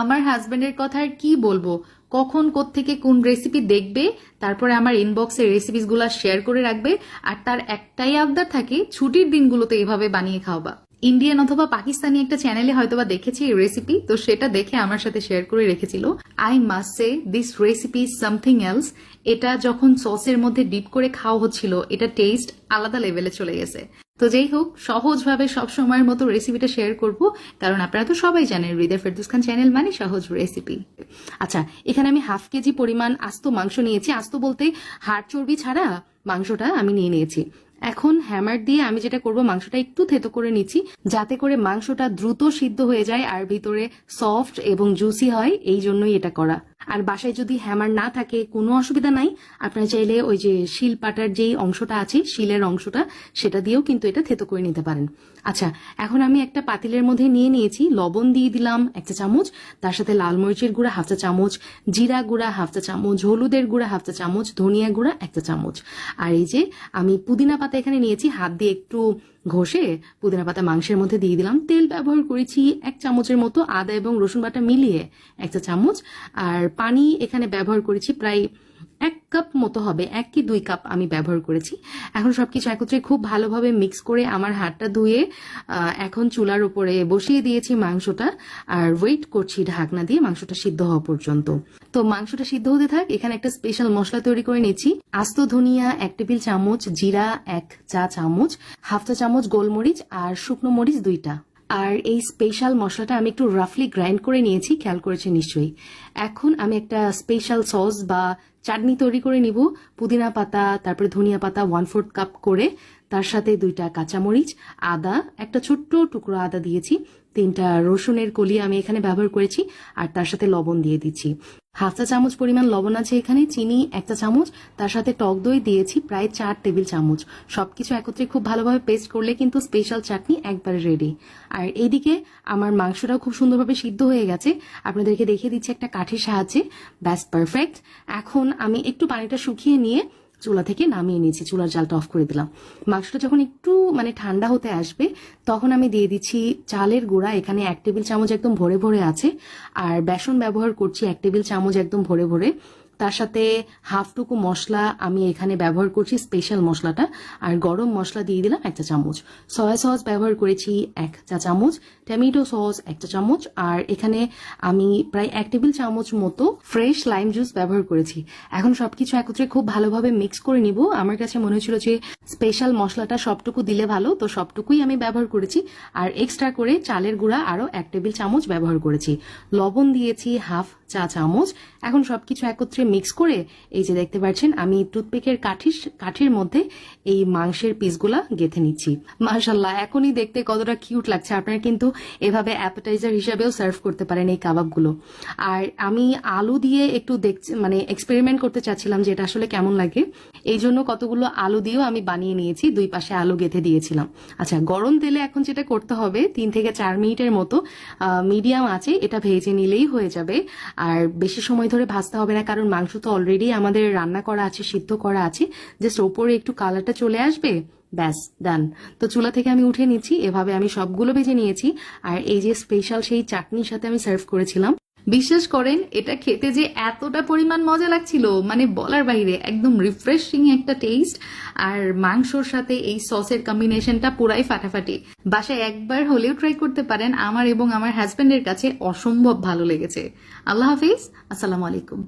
আমার হাজবেন্ডের কথা আর কি বলব? কখন থেকে কোন রেসিপি দেখবে? তারপরে আমার ইনবক্সে রেসিপিসগুলো শেয়ার করে রাখবে। আর তার একটাই আবদার থাকে, ছুটির দিনগুলোতে এভাবে বানিয়ে খাওয়াবা ইন্ডিয়ান অথবা পাকিস্তানি একটা চ্যানেলে হয়তোবা দেখেছি এই রেসিপি তো সেটা দেখে আমার সাথে শেয়ার করে রেখেছিল। I must say this recipe something else এটা যখন সসের মধ্যে ডিপ করে খাওয়া হচ্ছিল, এটা টেস্ট আলাদা লেভেলে চলে গেছে। তো যেই হোক, সহজভাবে সব সময়ের মতো রেসিপিটা শেয়ার করব। কারণ আপনারা তো সবাই জানেন, হৃদয় ফেরদুস খান চ্যানেল মানে সহজ রেসিপি আচ্ছা এখানে আমি হাফ কেজি পরিমাণ আস্ত মাংস নিয়েছি। আস্ত বলতে হাড় চর্বি ছাড়া মাংসটা আমি নিয়ে নিয়েছি। এখন হ্যামার দিয়ে আমি যেটা করব, মাংসটা একটু থেতো করে নিচ্ছি, যাতে করে মাংসটা দ্রুত সিদ্ধ হয়ে যায় আর ভিতরে সফট এবং জুসি হয়, এই জন্যই এটা করা। আর বাসায় যদি হ্যামার না থাকে, কোনো অসুবিধা নাই। আপনারা চাইলে ওই যে শিল পাটার যেই অংশটা আছে, শিলের অংশটা, সেটা দিয়েও কিন্তু এটা থেতো করে নিতে পারেন। আচ্ছা এখন আমি একটা পাতিলের মধ্যে নিয়ে নিয়েছি, লবণ দিয়ে দিলাম একটা চামচ, তার সাথে লাল মরিচের গুঁড়া হাফ চা চামচ, জিরা গুঁড়া হাফ চা চামচ, হলুদের গুঁড়া হাফ চা চামচ, ধনিয়া গুঁড়া একটা চামচ। আর এই যে আমি পুদিনা পাতা এখানে নিয়েছি, হাত দিয়ে একটু ঘষে পুদিনা পাতা মাংসের মধ্যে দিয়ে দিলাম। তেল ব্যবহার করেছি এক চামচের মতো আদা এবং রসুন বাটা মিলিয়ে একটা চামচ। আর পানি এখানে ব্যবহার করেছি প্রায় এক কাপ মতো হবে, এক কি দুই কাপ আমি ব্যবহার করেছি। এখন সবকিছু একত্রে খুব ভালোভাবে মিক্স করে আমার হাতটা ধুয়ে এখন চুলার উপরে বসিয়ে দিয়েছি মাংসটা আর ওয়েট করছি ঢাকনা দিয়ে মাংসটা সিদ্ধ হওয়া পর্যন্ত। তো মাংসটা সিদ্ধ হতে থাক, এখানে একটা স্পেশাল মশলা তৈরি করে নিচ্ছি আস্ত ধনিয়া, এক টেবিল চামচ, জিরা, এক চা চামচ হাফ চা চামচ গোলমরিচ আর শুকনো মরিচ দুইটা। আর এই স্পেশাল মশলাটা আমি একটু রাফলি গ্রাইন্ড করে নিয়েছি, খেয়াল করেছে নিশ্চয়ই। এখন আমি একটা স্পেশাল সস বা চাটনি তৈরি করে নিব। পুদিনা পাতা, তারপরে ধনিয়া পাতা ওয়ান ফোর্থ কাপ করে, তার সাথে দুইটা কাঁচামরিচ, আদা, একটা ছোট্ট টুকরো আদা দিয়েছি, তিনটা রসুনের কলি আমি এখানে ব্যবহার করেছি, আর তার সাথে লবণ দিয়ে দিচ্ছি। হাফ চা চামচ পরিমাণ লবণ আছে এখানে, চিনি একটা চামচ, তার সাথে টক দই দিয়েছি প্রায় চার টেবিল চামচ। সবকিছু একত্রে খুব ভালোভাবে পেস্ট করলে কিন্তু স্পেশাল চাটনি একবারে রেডি। আর এইদিকে আমার মাংসটাও খুব সুন্দরভাবে সিদ্ধ হয়ে গেছে। আপনাদেরকে দেখিয়ে দিচ্ছি একটা কাঠের সাহায্যে। ব্যাস, পারফেক্ট। এখন আমি একটু পানিটা শুকিয়ে নিয়ে চুলা থেকে নামিয়ে নিয়েছি, চুলার জালটা অফ করে দিলাম। মাংসটা যখন একটু মানে ঠান্ডা হতে আসবে, তখন আমি দিয়ে দিচ্ছি চালের গুঁড়া। এখানে এক টেবিল চামচ একদম ভরে ভরে আছে, আর বেসন ব্যবহার করছি এক টেবিল চামচ একদম ভরে ভরে। তার সাথে হাফটুকু মশলা আমি এখানে ব্যবহার করছি স্পেশাল মশলাটা। আর গরম মশলা দিয়ে দিলাম একটা চামচ। সয়া সস ব্যবহার করেছি এক চা চামচ টমেটো সস একটা চামচ, আর এখানে আমি প্রায় এক টেবিল চামচ মতো ফ্রেশ লাইম জুস ব্যবহার করেছি। এখন সবকিছু একত্রে খুব ভালোভাবে মিক্স করে নিব। আমার কাছে মনে হচ্ছিল যে স্পেশাল মশলাটা সবটুকু দিলে ভালো, তো সবটুকুই আমি ব্যবহার করেছি। আর এক্সট্রা করে চালের গুঁড়া আরও এক টেবিল চামচ ব্যবহার করেছি। লবণ দিয়েছি হাফ চা চামচ। এখন সবকিছু একত্রে মিক্স করে, এই যে দেখতে পাচ্ছেন, আমি টুথপিকের কাঠির কাঠির মধ্যে এই মাংসের পিসগুলা গেথে নিচ্ছি। মাশাল্লাহ এখনই দেখতে কতটা কিউট লাগছে। আপনারা কিন্তু এভাবে অ্যাপেটাইজার হিসেবেও সার্ভ করতে পারেন এই কাবাবগুলো। আর আমি আলু দিয়ে একটু দেখছি মানে এক্সপেরিমেন্ট করতে চাচ্ছিলাম যে এটা আসলে কেমন লাগে। এই জন্য কতগুলো আলু দিয়েও আমি বানিয়ে নিয়েছি, দুই পাশে আলু গেথে দিয়েছিলাম। আচ্ছা গরম তেলে এখন যেটা করতে হবে, তিন থেকে চার মিনিটের মতো মিডিয়াম আছে, এটা ভেজে নিলেই হয়ে যাবে। আর বেশি সময় ধরে ভাজতে হবে না, কারণ মাংস তো অলরেডি আমাদের রান্না করা আছে, সিদ্ধ করা আছে। জাস্ট ওপরে একটু কালারটা চলে আসবে, ব্যাস ডান তো চুলা থেকে আমি উঠে নিচ্ছি, এভাবে আমি সবগুলো ভেজে নিয়েছি। আর এই যে স্পেশাল সেই চাটনির সাথে আমি সার্ভ করেছিলাম। বিশ্বাস করেন, এটা খেতে যে এতটা পরিমাণ মজা লাগছিল মানে বলার বাইরে, একদম রিফ্রেশিং একটা টেস্ট আর মাংসর সাথে এই সসের কম্বিনেশনটা পুরাই ফাটাফাটি। বাসায় একবার হলেও ট্রাই করতে পারেন, আমার এবং আমার হাজবেন্ডের কাছে অসম্ভব ভালো লেগেছে। আল্লাহ হাফিজ, আসসালামু আলাইকুম।